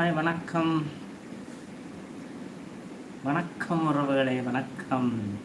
Hi வணக்கம். வணக்கம் உறவுகளே வணக்கம்.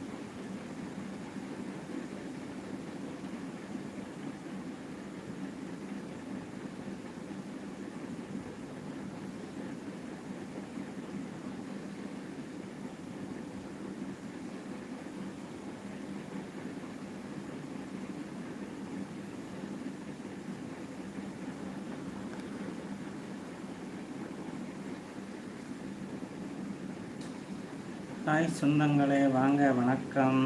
ஹாய் சொந்தங்களே வாங்க வணக்கம்.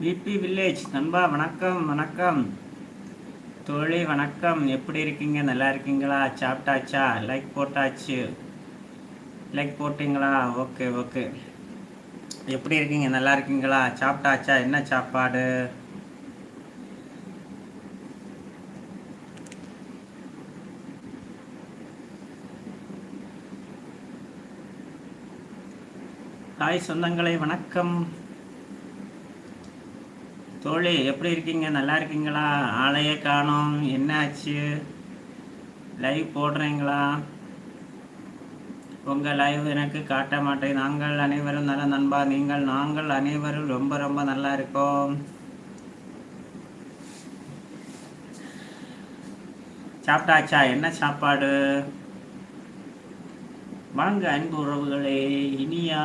விபி வில்லேஜ் நண்பா வணக்கம் வணக்கம். தோழி வணக்கம். எப்படி இருக்கீங்க? நல்லா இருக்கீங்களா? சாப்பிட்டாச்சா? லைக் போட்டாச்சு. லைக் போட்டிங்களா? ஓகே ஓகே எப்படி இருக்கீங்க? நல்லா இருக்கீங்களா? சாப்பிட்டாச்சா? என்ன சாப்பாடு? ஹாய் சொந்தங்களே வணக்கம். தோழி எப்படி இருக்கீங்க? நல்லா இருக்கீங்களா? ஆளையே காணோம். என்னாச்சு லைவ் போடுறீங்களா? உங்கள் லைவ் எனக்கு காட்ட மாட்டேன். நாங்கள் அனைவரும் நல்ல நண்பா. நீங்கள் நாங்கள் அனைவரும் ரொம்ப ரொம்ப நல்லா இருக்கோம். சாப்பிட்டாச்சா? என்ன சாப்பாடு? வாங்க அன்பு உறவுகளே இனியா.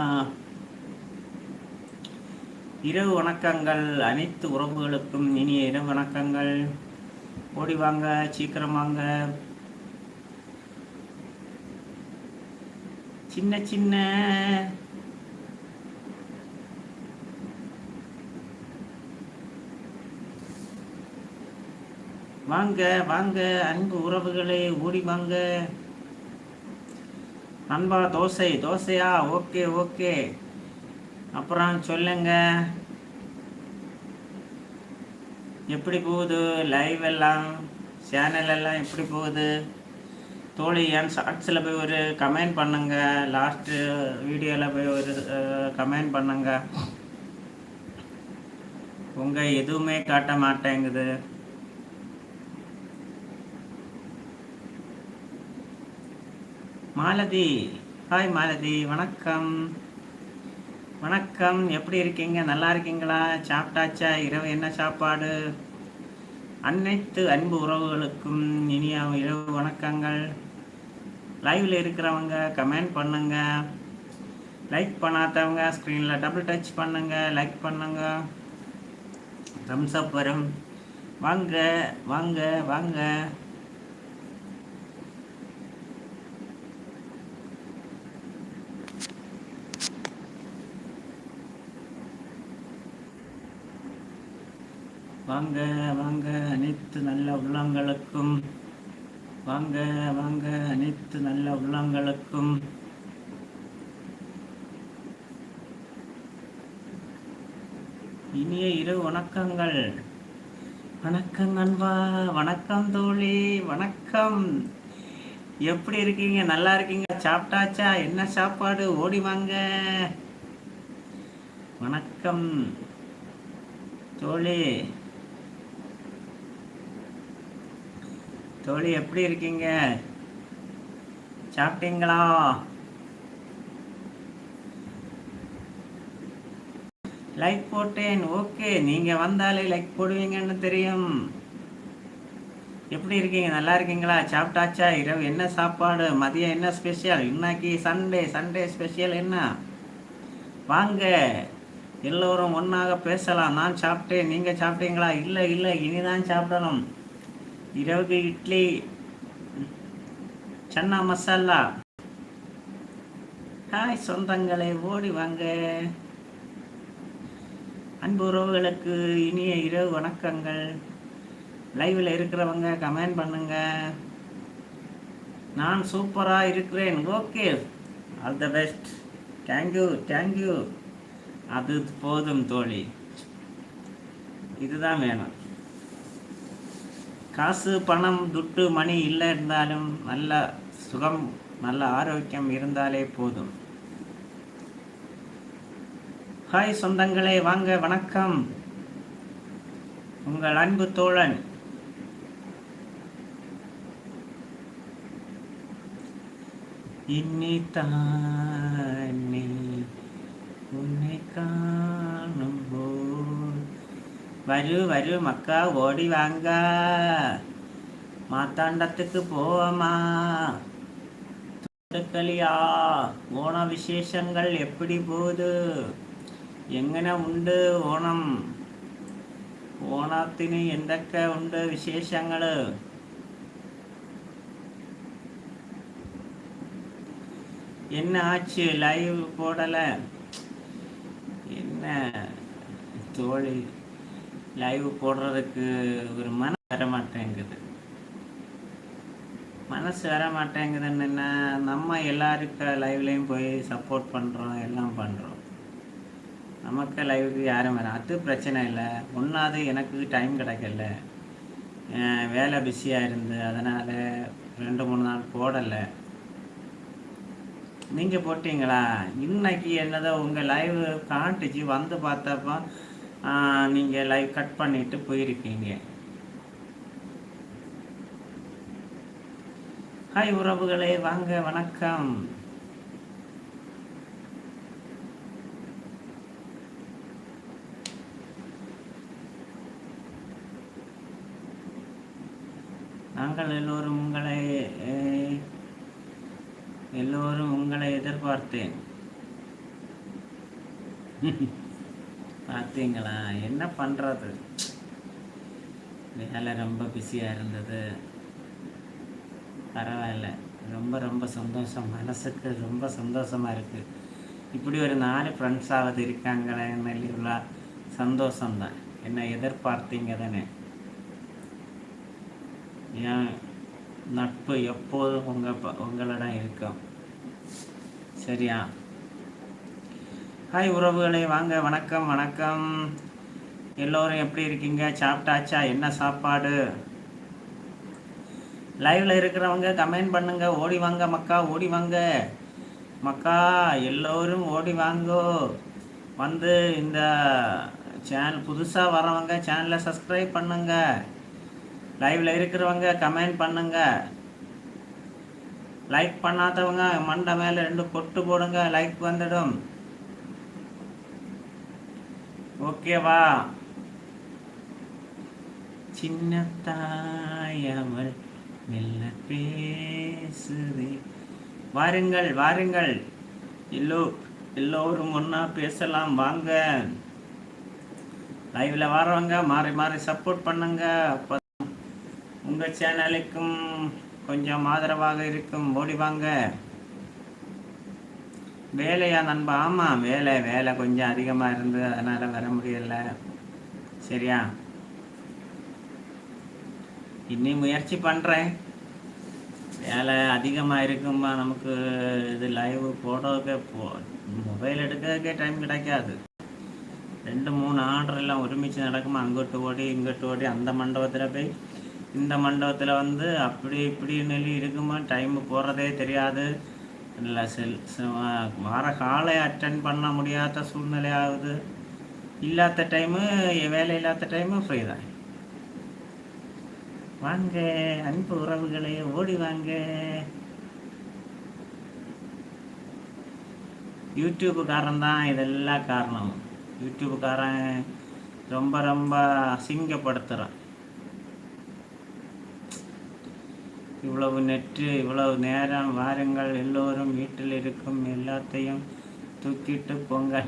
இரவு வணக்கங்கள். அனைத்து உறவுகளுக்கும் இனிய இரவு வணக்கங்கள். ஓடி வாங்க சீக்கிரம் வாங்க. சின்ன சின்ன. வாங்க வாங்க அன்பு உறவுகளே ஓடி வாங்க. நண்பா தோசை தோசையா? Okay okay. அப்புறம் சொல்லுங்க. எப்படி போகுது? லைவ் எல்லாம் சேனல் எல்லாம் எப்படி போகுது? தோழி என் ஷார்ட்ஸில் போய் ஒரு கமெண்ட் பண்ணுங்க. லாஸ்ட்டு வீடியோவில் போய் ஒரு கமெண்ட் பண்ணுங்க. உங்கள் எதுவுமே காட்ட மாட்டேங்குது. மாலதி ஹாய் மாலதி வணக்கம். வணக்கம். எப்படி இருக்கீங்க? நல்லா இருக்கீங்களா? சாப்பிட்டாச்சா? இரவு என்ன சாப்பாடு? அனைத்து அன்பு உறவுகளுக்கும் இனிய இரவு வணக்கங்கள். லைவில் இருக்கிறவங்க கமெண்ட் பண்ணுங்க. லைக் பண்ணாதவங்க ஸ்க்ரீனில் டபுள் டச் பண்ணுங்க. லைக் பண்ணுங்க. தம்ஸ் அப் வரும். வாங்க வாங்க வாங்க. வாங்க வாங்க அனைத்து நல்ல உள்ளங்களுக்கும். வாங்க வாங்க அனைத்து நல்ல உள்ளங்களுக்கும். இனிய இரு வணக்கங்கள். வணக்கம் நண்பா வணக்கம் தோழி வணக்கம். எப்படி இருக்கீங்க? நல்லா இருக்கீங்க? சாப்பிட்டாச்சா? என்ன சாப்பாடு? ஓடி வாங்க. வணக்கம். தோழி தோழி எப்படி இருக்கீங்க? சாப்பிட்டீங்களா? லைக் போட்டேன். ஓகே நீங்கள் வந்தாலே லைக் போடுவீங்கன்னு தெரியும். எப்படி இருக்கீங்க? நல்லா இருக்கீங்களா? சாப்பிட்டாச்சா? இரவு என்ன சாப்பாடு? மதியம் என்ன ஸ்பெஷல் இன்னைக்கு சண்டே சண்டே ஸ்பெஷல் என்ன? வாங்க. எல்லோரும் ஒன்றாக பேசலாம். நான் சாப்பிட்டேன். நீங்கள் சாப்பிட்டீங்களா? இல்லை இல்லை. இனிதான் சாப்பிடணும். இரவுக்கு இட்லி சன்னா மசாலா. ஹாய் சொந்தங்களே ஓடி வாங்க. அன்பு உறவுகளுக்கு இனிய இரவு வணக்கங்கள். லைவில் இருக்கிறவங்க கமெண்ட் பண்ணுங்க. நான் சூப்பராக இருக்கிறேன். Okay all the best thank you thank you அது போதும் தோழி. இதுதான் வேணும். காசு பணம் துட்டு மணி இல்லை இருந்தாலும் நல்ல சுகம் நல்ல ஆரோக்கியம் இருந்தாலே போதும். ஹாய் சொந்தங்களே வாங்க வணக்கம். உங்கள் அன்பு தோழன். இன்னித்தான் உன்னை காணும் வரு வரு மக்கா ஓடி வாங்க மாத்தாண்டத்துக்கு போவமா களியா ஓண விசேஷங்கள் எப்படி போகுது എങ്ങനെ ഉണ്ട് ഓണം ഓണത്തിന് എന്തൊക്കെ ഉണ്ട് വിശേഷങ്ങൾ என்ன ஆச்சு லைவ் போடலை என்ன தோழி லைவ் போடுறதுக்கு ஒரு மனசு வர மாட்டேங்குது. மனசு வர மாட்டேங்குதுன்னு நம்ம எல்லாருக்கும் லைவ்லேயும் போய் சப்போர்ட் பண்ணுறோம் எல்லாம் பண்ணுறோம் நமக்கு லைவுக்கு யாரும் வர அது பிரச்சனை இல்லை. ஒன்றாவது எனக்கு டைம் கிடைக்கல. வேலை பிஸியாக இருந்து அதனால் ரெண்டு மூணு நாள் போடலை. நீங்கள் போட்டிங்களா? இன்னைக்கு என்னதோ உங்கள் லைவ் காட்டுச்சு வந்து பார்த்தப்போ நீங்கள் லைவ் கட் பண்ணிவிட்டு போயிருக்கீங்க. ஹாய் உறவுகளே வாங்க வணக்கம். நாங்கள் எல்லோரும் உங்களை எல்லோரும் உங்களை எதிர்பார்த்தேன். பார்த்தீங்களா என்ன பண்ணுறது வேலை ரொம்ப பிஸியாக இருந்தது. பரவாயில்ல. ரொம்ப ரொம்ப சந்தோஷம். மனசுக்கு ரொம்ப சந்தோஷமாக இருக்குது இப்படி ஒரு நாலு ஃப்ரெண்ட்ஸாவது இருக்காங்களே உள்ள சந்தோஷம்தான். என்ன எதிர்பார்த்தீங்க தானே என் நட்பு எப்போதும் உங்கள் உங்களிடம் இருக்கும். சரியா? ஹாய் உறவுகளை. வாங்க வணக்கம் வணக்கம். எல்லோரும் எப்படி இருக்கீங்க? சாப்பிட்டாச்சா? என்ன சாப்பாடு? லைவில் இருக்கிறவங்க கமெண்ட் பண்ணுங்க. ஓடி வாங்க மக்கா ஓடி வாங்க. மக்கா எல்லோரும் ஓடி வாங்கோ. வந்து இந்த சேனல் புதுசாக வரவங்க சேனலை சப்ஸ்கிரைப் பண்ணுங்க. லைவில் இருக்கிறவங்க கமெண்ட் பண்ணுங்க. லைக் பண்ணாதவங்க மண்டை மேலே ரெண்டு பொட்டு போடுங்க. லைக் வந்துடும். ஓகேவா சின்ன தாயவள் மெல்ல பேசுது. வாருங்கள் வாருங்கள். எல்லோ எல்லோரும் ஒன்றா பேசலாம் வாங்க. லைவில் வரவங்க மாறி மாறி சப்போர்ட் பண்ணுங்க. அப்போ உங்கள் சேனலுக்கும் கொஞ்சம் ஆதரவாக இருக்கும். ஓடி வாங்க. வேலையா நண்பா? ஆமாம் வேலை வேலை கொஞ்சம் அதிகமாக இருந்து அதனால் வர முடியல. சரியா? இன்னி முயற்சி பண்ணுறேன் வேலை அதிகமாக இருக்குமா நமக்கு இது லைவ் போடுறதுக்கே போ மொபைல் எடுக்கிறதுக்கே டைம் கிடைக்காது. ரெண்டு மூணு ஆர்டர் எல்லாம் ஒருமிச்சு நடக்குமா? அங்கிட்டு ஓடி இங்கிட்டு ஓடி அந்த மண்டபத்தில் போய் இந்த மண்டபத்தில் வந்து அப்படி இப்படின்னு இருக்குமா? டைம் போகிறதே தெரியாது. இல்லை செல் வார காலை அட்டன் பண்ண முடியாத சூழ்நிலை ஆகுது இல்லாத டைமு வேலை இல்லாத டைமு ஃப்ரீ தான். வாங்க அன்பு உறவுகளே ஓடி வாங்க. யூடியூப்புக்காரன் தான் இதெல்லாம் காரணம். யூடியூப்புக்காரன் ரொம்ப ரொம்ப அசிங்கப்படுத்துகிறான் இவ்வளவு நெற்று இவ்வளவு நேரம் வாருங்கள். எல்லோரும் வீட்டில் இருக்கும் எல்லாத்தையும் தூக்கிட்டு போங்க.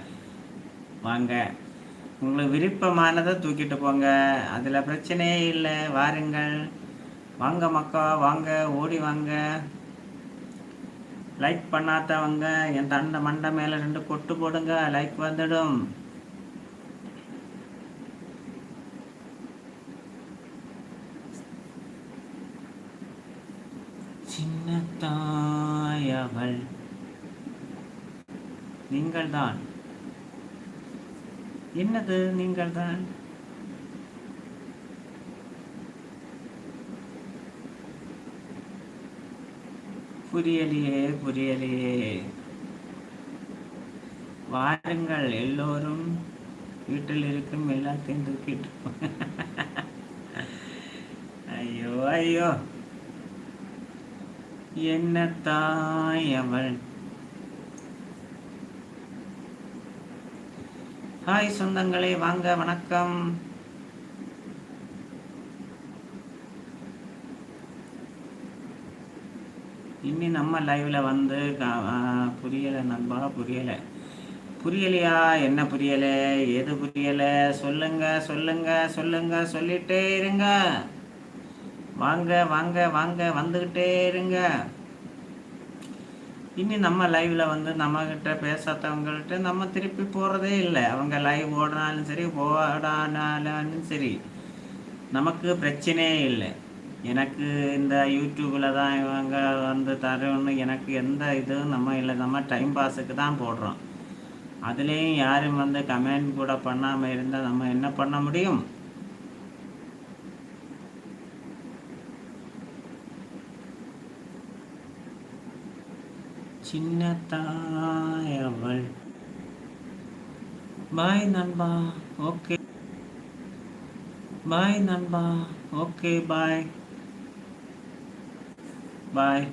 வாங்க. உங்களுக்கு விருப்பமானதை தூக்கிட்டு போங்க. அதில் பிரச்சனையே இல்லை. வாருங்கள். வாங்க மக்கா வாங்க. ஓடி வாங்க. லைக் பண்ணாதவங்க என் தண்டை மண்டை மேலே ரெண்டு கொட்டு போடுங்க. லைக் வந்துடும். சின்ன தாயவள் நீங்கள்தான். என்னது நீங்கள்தான்? புரியலையே புரியலையே. வாருங்கள் எல்லோரும். வீட்டில் இருக்கும் எல்லாத்தையும் தூக்கிட்டு ஐயோ ஐயோ. என்ன தாய் அவள்? ஹாய் சொந்தங்களே வாங்க வணக்கம். இனி நம்ம லைவ்ல வந்து புரியலை நண்பா புரியலை. புரியலையா? என்ன புரியலை? எது புரியலை? சொல்லுங்க சொல்லுங்க சொல்லுங்க சொல்லிட்டே இருங்க. வாங்க வாங்க வாங்க வந்துக்கிட்டே இருங்க. இனி நம்ம லைவில் வந்து நம்மக்கிட்ட பேசாதவங்கள்ட்ட நம்ம திருப்பி போகிறதே இல்லை. அவங்க லைவ் ஓடினாலும் சரி ஓடானாலும் சரி நமக்கு பிரச்சனையே இல்லை. எனக்கு இந்த யூடியூப்பில் தான் இவங்க வந்து தரணும்னு எனக்கு எந்த இதுவும் நம்ம இல்லை. நம்ம டைம் பாஸுக்கு தான் போடுறோம். அதுலேயும் யாரும் வந்து கமெண்ட் கூட பண்ணாமல் இருந்தால் நம்ம என்ன பண்ண முடியும்? சின்ன தாயவள் பாய் நண்பா ஓகே பாய் நண்பா ஓகே பாய் Bye.